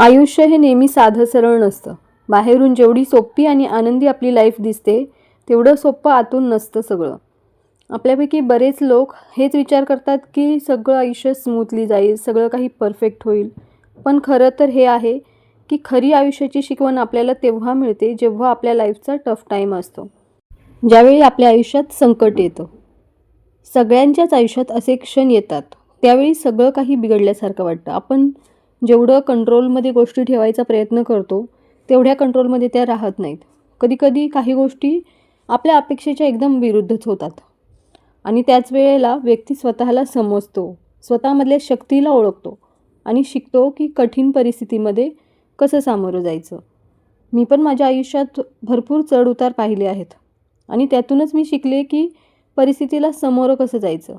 आयुष्य हे नेहमी साधं सरळ नसतं. बाहेरून जेवढी सोपी आणि आनंदी आपली लाईफ दिसते तेवढं सोपं आतून नसतं सगळं. आपल्यापैकी बरेच लोक हेच विचार करतात की सगळं आयुष्य स्मूथली जाईल सगळं काही परफेक्ट होईल. पण खरं तर हे आहे की खरी आयुष्याची शिकवण आपल्याला तेव्हा मिळते जेव्हा आपल्या लाईफचा टफ टाईम असतो. ज्यावेळी आपल्या आयुष्यात संकट येतं. सगळ्यांच्याच आयुष्यात असे क्षण येतात. त्यावेळी सगळं काही बिघडल्यासारखं वाटतं. आपण जेवढं कंट्रोलमध्ये गोष्टी ठेवायचा प्रयत्न करतो तेवढ्या कंट्रोलमध्ये त्या राहत नाहीत. कधीकधी काही गोष्टी आपल्या अपेक्षेच्या एकदम विरुद्धच होतात. आणि त्याच वेळेला व्यक्ती स्वतःला समजतो स्वतःमधल्या शक्तीला ओळखतो आणि शिकतो की कठीण परिस्थितीमध्ये कसं सामोरं जायचं. मी पण माझ्या आयुष्यात भरपूर चढउतार पाहिले आहेत आणि त्यातूनच मी शिकले की परिस्थितीला समोरं कसं जायचं.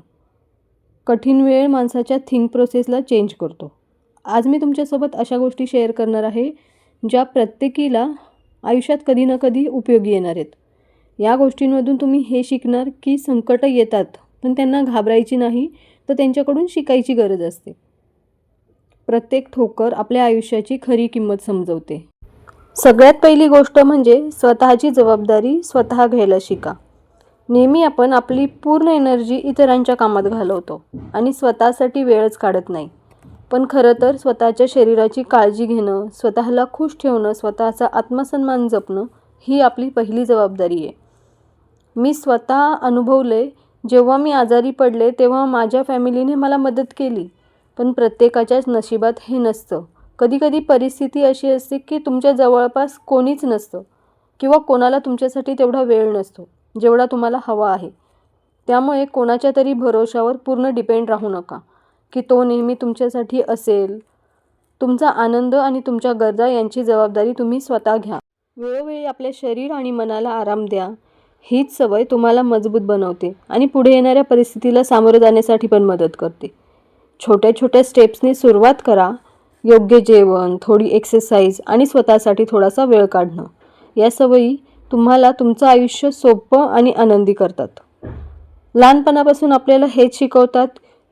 कठीण वेळ माणसाच्या थिंक प्रोसेसला चेंज करतो. आज मी तुमच्यासोबत अशा गोष्टी शेअर करणार आहे ज्या प्रत्येकीला आयुष्यात कधी ना कधी उपयोगी येणार आहेत. या गोष्टींमधून तुम्ही हे शिकणार की संकटं येतात पण त्यांना घाबरायची नाही तर त्यांच्याकडून शिकायची गरज असते. प्रत्येक ठोकर आपल्या आयुष्याची खरी किंमत समजवते. सगळ्यात पहिली गोष्ट म्हणजे स्वतःची जबाबदारी स्वतः घ्यायला शिका. नेहमी आपण आपली पूर्ण एनर्जी इतरांच्या कामात घालवतो आणि स्वतःसाठी वेळच काढत नाही. पण खरं तर स्वतःच्या शरीराची काळजी घेणं स्वतःला खुश ठेवणं स्वतःचा आत्मसन्मान जपणं ही आपली पहिली जबाबदारी आहे. मी स्वतः अनुभवले जेव्हा मी आजारी पडले तेव्हा माझ्या फॅमिलीने मला मदत केली पण प्रत्येकाच्याच नशिबात हे नसतं. कधीकधी परिस्थिती अशी असते की तुमच्या जवळपास कोणीच नसतं किंवा कोणाला तुमच्यासाठी तेवढा वेळ नसतो जेवढा तुम्हाला हवा आहे. त्यामुळे कोणाच्या तरी भरोशावर पूर्ण डिपेंड राहू नका. की तो नेहमी तुमच्यासाठी असेल. तुमचा आनंद आणि तुमच्या गरजा यांची जबाबदारी तुम्ही स्वतः घ्या. वेळोवेळी आपल्या शरीर आणि मनाला आराम द्या. हीच सवय तुम्हाला मजबूत बनवते आणि पुढे येणाऱ्या परिस्थितीला सामोरं जाण्यासाठी पण मदत करते. छोट्या छोट्या स्टेप्सनी सुरुवात करा. योग्य जेवण थोडी एक्सरसाइज आणि स्वतःसाठी थोडासा वेळ काढणं. या सवयी तुम्हाला तुमचं आयुष्य सोपं आणि आनंदी करतात. लहानपणापासून आपल्याला हेच शिकवतात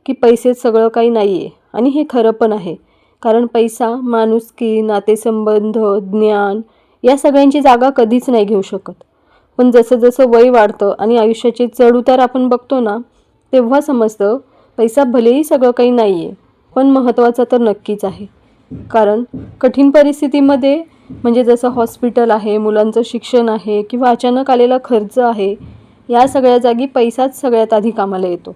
की पैसेच सगळं काही नाही आहे आणि हे खरं पण आहे. कारण पैसा माणुसकी नातेसंबंध ज्ञान या सगळ्यांची जागा कधीच नाही घेऊ शकत. पण जसं जसं वय वाढतं आणि आयुष्याचे चढउतार आपण बघतो ना तेव्हा समजतं पैसा भलेही सगळं काही नाही आहे पण महत्त्वाचा तर नक्कीच आहे. कारण कठीण परिस्थितीमध्ये म्हणजे जसं हॉस्पिटल आहे मुलांचं शिक्षण आहे किंवा अचानक आलेला खर्च आहे या सगळ्या जागी पैसाच सगळ्यात आधी कामाला येतो.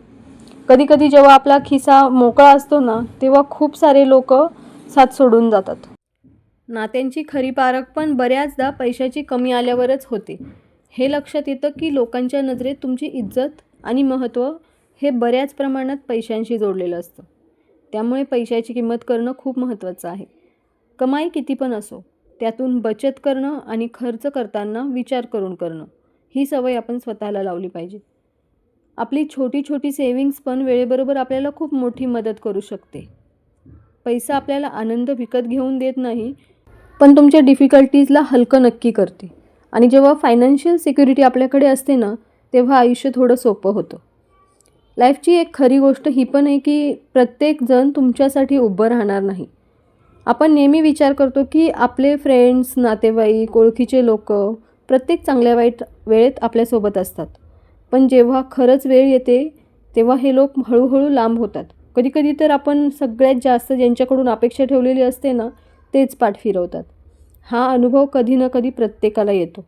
कधीकधी जेव्हा आपला खिसा मोकळा असतो ना तेव्हा खूप सारे लोक साथ सोडून जातात. नात्यांची खरी पारख पण बऱ्याचदा पैशाची कमी आल्यावरच होते. हे लक्षात येतं की लोकांच्या नजरेत तुमची इज्जत आणि महत्त्व हे बऱ्याच प्रमाणात पैशांशी जोडलेलं असतं. त्यामुळे पैशाची किंमत करणं खूप महत्त्वाचं आहे. कमाई किती पण असो त्यातून बचत करणं आणि खर्च करताना विचार करून करणं ही सवय आपण स्वतःला लावली पाहिजे. आपली छोटी छोटी सेविंग्स पण वेळेबरोबर आपल्याला खूप मोठी मदत करू शकते. पैसा आपल्याला आनंद विकत घेऊन देत नाही पण तुमच्या डिफिकल्टीजला हलकं नक्की करते. आणि जेव्हा फायनान्शियल सिक्युरिटी आपल्याकडे असते ना तेव्हा आयुष्य थोडं सोपं होतं. लाईफची एक खरी गोष्ट ही पण आहे की प्रत्येकजण तुमच्यासाठी उभं राहणार नाही. आपण नेहमी विचार करतो की आपले फ्रेंड्स नातेवाईक ओळखीचे लोक प्रत्येक चांगल्या वाईट वेळेत आपल्यासोबत असतात. पण जेव्हा खरंच वेळ येते तेव्हा हे लोक हळूहळू लांब होतात. कधीकधी तर आपण सगळ्यात जास्त ज्यांच्याकडून अपेक्षा ठेवलेली असते ना तेच पाठ फिरवतात. हा अनुभव कधी ना कधी प्रत्येकाला येतो.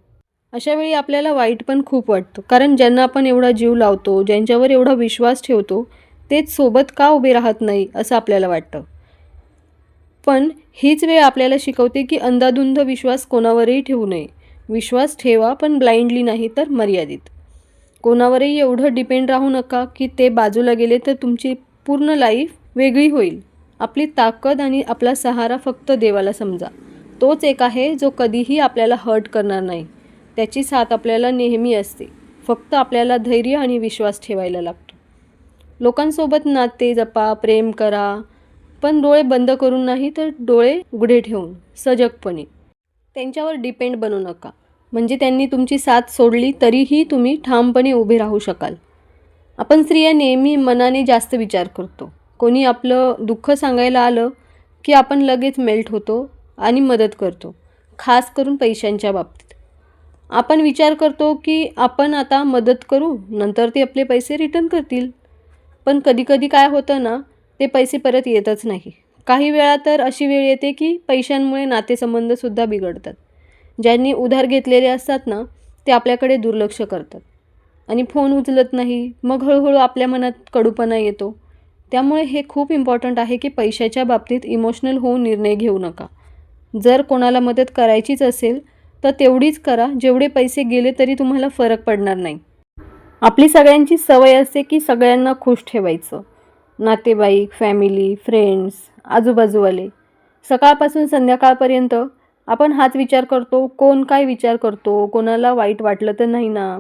अशा वेळी आपल्याला वाईट पण खूप वाटतं. कारण ज्यांना आपण एवढा जीव लावतो ज्यांच्यावर एवढा विश्वास ठेवतो तेच सोबत का उभे राहत नाही असं आपल्याला वाटतं. पण हीच वेळ आपल्याला शिकवते की अंधाधुंद विश्वास कोणावरही ठेवू नये. विश्वास ठेवा पण ब्लाइंडली नाही तर मर्यादित. कोणावरही एवढं डिपेंड राहू नका की ते बाजूला गेले तर तुमची पूर्ण लाईफ वेगळी होईल. आपली ताकद आणि आपला सहारा फक्त देवाला समजा. तोच एक आहे जो कधीही आपल्याला हर्ट करणार नाही. त्याची साथ आपल्याला नेहमी असते. फक्त आपल्याला धैर्य आणि विश्वास ठेवायला लागतो. लोकांसोबत नाते जपा प्रेम करा. पण डोळे बंद करून नाही तर डोळे उघडे ठेवून सजगपणे. त्यांच्यावर डिपेंड बनू नका. म्हणजे त्यांनी तुमची साथ सोडली तरीही तुम्ही ठामपणे उभे राहू शकाल. आपण स्त्रिया नेहमी मनाने जास्त विचार करतो. कोणी आपलं दुःख सांगायला आलं की आपण लगेच मेल्ट होतो आणि मदत करतो खास करून पैशांच्या बाबतीत. आपण विचार करतो की आपण आता मदत करू नंतर ते आपले पैसे रिटर्न करतील. पण कधीकधी काय होतं ना ते पैसे परत येतच नाही. काही वेळा तर अशी वेळ येते की पैशांमुळे नातेसंबंधसुद्धा बिघडतात. ज्यांनी उधार घेतलेले असतात ना ते आपल्याकडे दुर्लक्ष करतात. आणि फोन उचलत नाही मग हळूहळू आपल्या मनात कडूपणा येतो. त्यामुळे हे खूप इम्पॉर्टंट आहे की पैशाच्या बाबतीत इमोशनल होऊन निर्णय घेऊ नका. जर कोणाला मदत करायचीच असेल तर तेवढीच करा. जेवढे पैसे गेले तरी तुम्हाला फरक पडणार नाही. आपली सगळ्यांची सवय असते की सगळ्यांना खुश ठेवायचं. नातेवाईक फॅमिली फ्रेंड्स आजूबाजूवाले. सकाळपासून संध्याकाळपर्यंत आपण हाच विचार करतो कोण काय विचार करतो कोणाला वाईट वाटलं तर नाही ना?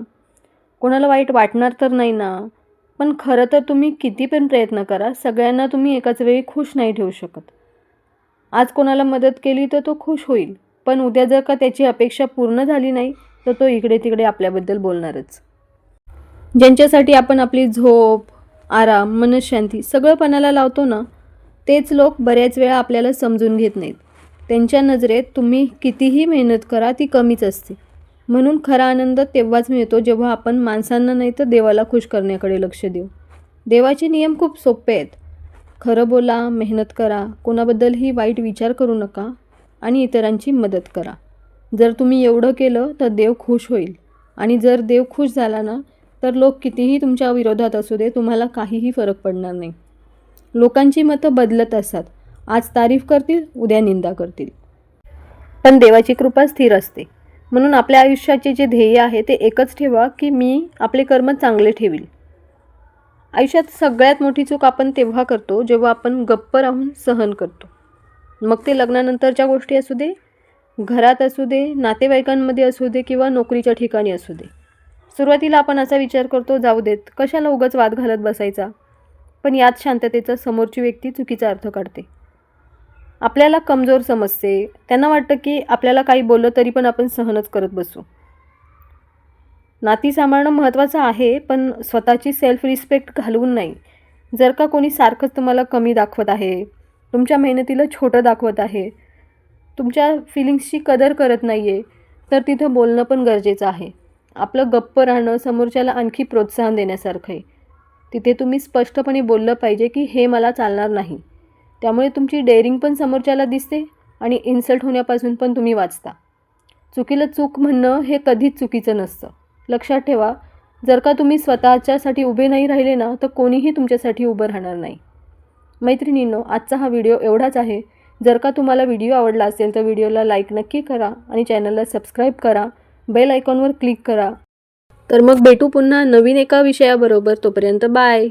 कोणाला वाईट वाटणार तर नाही ना? पण खरं तर तुम्ही किती पण प्रयत्न करा सगळ्यांना तुम्ही एकाच वेळी खुश नाही ठेवू शकत. आज कोणाला मदत केली तर तो खुश होईल पण उद्या जर का त्याची अपेक्षा पूर्ण झाली नाही तर तो इकडे तिकडे आपल्याबद्दल बोलणारच. ज्यांच्यासाठी आपण आपली झोप आराम मनशांती सगळं पणाला लावतो ना तेच लोक बऱ्याच वेळा आपल्याला समजून घेत नाहीत. त्यांच्या नजरेत तुम्ही कितीही मेहनत करा ती कमीच असते. म्हणून खरा आनंद तेव्हाच मिळतो जेव्हा आपण माणसांना नाही तर देवाला खुश करण्याकडे लक्ष देऊ. देवाचे नियम खूप सोपे आहेत. खरं बोला मेहनत करा कोणाबद्दलही वाईट विचार करू नका आणि इतरांची मदत करा. जर तुम्ही एवढं केलं तर देव खुश होईल. आणि जर देव खुश झाला ना तर लोक कितीही तुमच्या विरोधात असू दे तुम्हाला काहीही फरक पडणार नाही. लोकांची मतं बदलत असतात. आज तारीफ करतील उद्या निंदा करतील. पण देवाची कृपा स्थिर असते. म्हणून आपल्या आयुष्याचे जे ध्येय आहे ते एकच ठेवा की मी आपले कर्म चांगले ठेवील. आयुष्यात सगळ्यात मोठी चूक आपण तेव्हा करतो जेव्हा आपण गप्प राहून सहन करतो. मग ते लग्नानंतरच्या गोष्टी असू दे घरात असू दे नातेवाईकांमध्ये असू दे किंवा नोकरीच्या ठिकाणी असू दे. सुरुवातीला आपण असा विचार करतो जाऊ देत कशाला उगाच वाद घालत बसायचा? पण यात शांततेचा समोरची व्यक्ती चुकीचा अर्थ काढते. आपल्याला कमजोर समजते. त्यांना वाटतं की आपल्याला काही बोललं तरी पण आपण सहनच करत बसू. नाती सांभाळणं महत्त्वाचं आहे पण स्वतःची सेल्फ रिस्पेक्ट घालवून नाही. जर का कोणी सारखंच तुम्हाला कमी दाखवत आहे तुमच्या मेहनतीला छोटं दाखवत आहे तुमच्या फिलिंग्सची कदर करत नाही आहे तर तिथं बोलणं पण गरजेचं आहे. आपलं गप्प राहणं समोरच्याला आणखी प्रोत्साहन देण्यासारखं आहे. तिथे तुम्ही स्पष्टपणे बोललं पाहिजे की हे मला चालणार नाही. त्यामुळे तुमची डेअरिंग पण समोरच्याला दिसते आणि इन्सल्ट होण्यापासून पण तुम्ही वाचता. चुकीला चूक म्हणणं हे कधीच चुकीचं नसतं. लक्षात ठेवा जर का तुम्ही स्वतःच्यासाठी उभे नाही राहिले ना तर कोणीही तुमच्यासाठी उभं राहणार नाही. मैत्रिणींनो आजचा हा व्हिडिओ एवढाच आहे. जर का तुम्हाला व्हिडिओ आवडला असेल तर व्हिडिओला लाईक नक्की करा आणि चॅनलला सबस्क्राईब करा. बेल आयकॉनवर क्लिक करा. तर मग भेटू पुन्हा नवीन एका विषयाबरोबर. तोपर्यंत बाय